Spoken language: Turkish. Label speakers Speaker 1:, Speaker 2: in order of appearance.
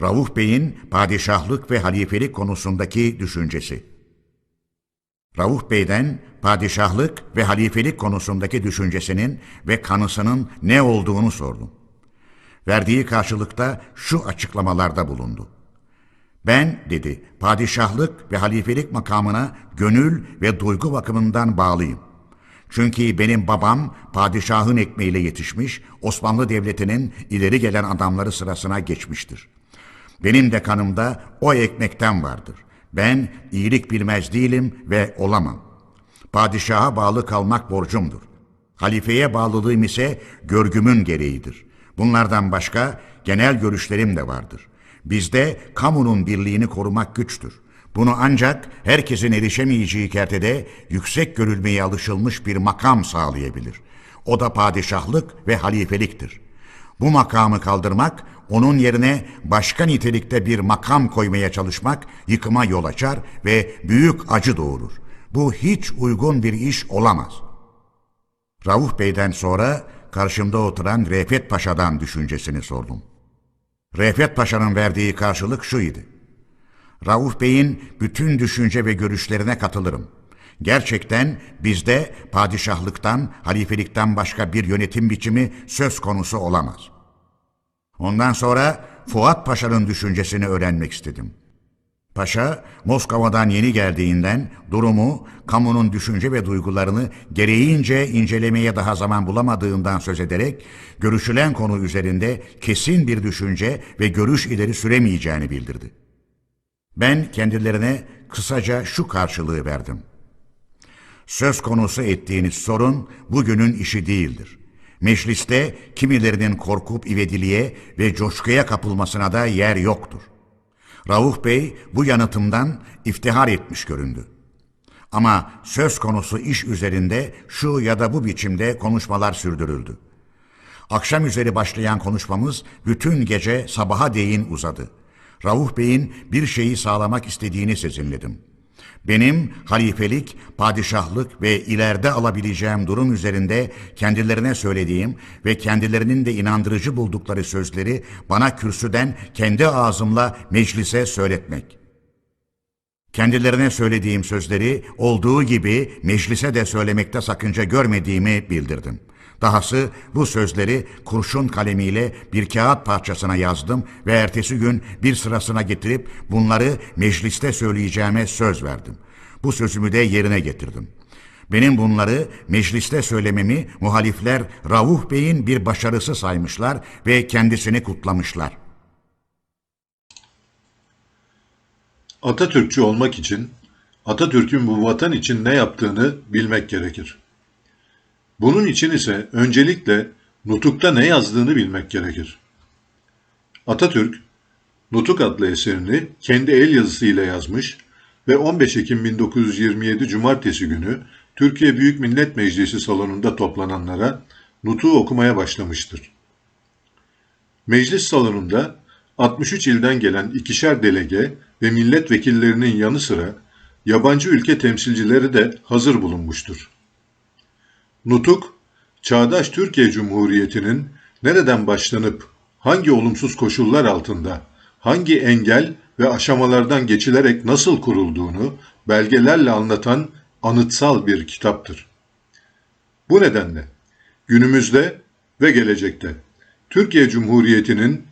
Speaker 1: Rauf Bey'in padişahlık ve halifelik konusundaki düşüncesi. Rauf Bey'den padişahlık ve halifelik konusundaki düşüncesinin ve kanısının ne olduğunu sordum. Verdiği karşılıkta şu açıklamalarda bulundu. Ben, dedi, padişahlık ve halifelik makamına gönül ve duygu bakımından bağlıyım. Çünkü benim babam padişahın ekmeğiyle yetişmiş, Osmanlı Devleti'nin ileri gelen adamları sırasına geçmiştir. Benim de kanımda o ekmekten vardır. Ben iyilik bilmez değilim ve olamam. Padişaha bağlı kalmak borcumdur. Halifeye bağlılığım ise görgümün gereğidir. Bunlardan başka genel görüşlerim de vardır. Bizde kamunun birliğini korumak güçtür. Bunu ancak herkesin erişemeyeceği kertede yüksek görülmeye alışılmış bir makam sağlayabilir. O da padişahlık ve halifeliktir. Bu makamı kaldırmak, onun yerine başka nitelikte bir makam koymaya çalışmak yıkıma yol açar ve büyük acı doğurur. Bu hiç uygun bir iş olamaz. Rauf Bey'den sonra karşımda oturan Refet Paşa'dan düşüncesini sordum. Refet Paşa'nın verdiği karşılık şuydu. Rauf Bey'in bütün düşünce ve görüşlerine katılırım. Gerçekten bizde padişahlıktan, halifelikten başka bir yönetim biçimi söz konusu olamaz. Ondan sonra Fuat Paşa'nın düşüncesini öğrenmek istedim. Paşa, Moskova'dan yeni geldiğinden durumu, kamunun düşünce ve duygularını gereğince incelemeye daha zaman bulamadığından söz ederek, görüşülen konu üzerinde kesin bir düşünce ve görüş ileri süremeyeceğini bildirdi. Ben kendilerine kısaca şu karşılığı verdim. Söz konusu ettiğiniz sorun bugünün işi değildir. Mecliste kimilerinin korkup ivediliğe ve coşkuya kapılmasına da yer yoktur. Rauf Bey bu yanıtımdan iftihar etmiş göründü. Ama söz konusu iş üzerinde şu ya da bu biçimde konuşmalar sürdürüldü. Akşam üzeri başlayan konuşmamız bütün gece sabaha değin uzadı. Rauf Bey'in bir şeyi sağlamak istediğini sezinledim. Benim halifelik, padişahlık ve ileride alabileceğim durum üzerinde kendilerine söylediğim ve kendilerinin de inandırıcı buldukları sözleri bana kürsüden kendi ağzımla meclise söyletmek. Kendilerine söylediğim sözleri olduğu gibi meclise de söylemekte sakınca görmediğimi bildirdim. Dahası bu sözleri kurşun kalemiyle bir kağıt parçasına yazdım ve ertesi gün bir sırasına getirip bunları mecliste söyleyeceğime söz verdim. Bu sözümü de yerine getirdim. Benim bunları mecliste söylememi muhalifler Rauf Bey'in bir başarısı saymışlar ve kendisini kutlamışlar.
Speaker 2: Atatürkçü olmak için Atatürk'ün bu vatan için ne yaptığını bilmek gerekir. Bunun için ise öncelikle Nutuk'ta ne yazdığını bilmek gerekir. Atatürk, Nutuk adlı eserini kendi el yazısıyla yazmış ve 15 Ekim 1927 Cumartesi günü Türkiye Büyük Millet Meclisi salonunda toplananlara Nutuk'u okumaya başlamıştır. Meclis salonunda 63 ilden gelen ikişer delege ve milletvekillerinin yanı sıra yabancı ülke temsilcileri de hazır bulunmuştur. Nutuk, çağdaş Türkiye Cumhuriyeti'nin nereden başlanıp hangi olumsuz koşullar altında, hangi engel ve aşamalardan geçilerek nasıl kurulduğunu belgelerle anlatan anıtsal bir kitaptır. Bu nedenle günümüzde ve gelecekte Türkiye Cumhuriyeti'nin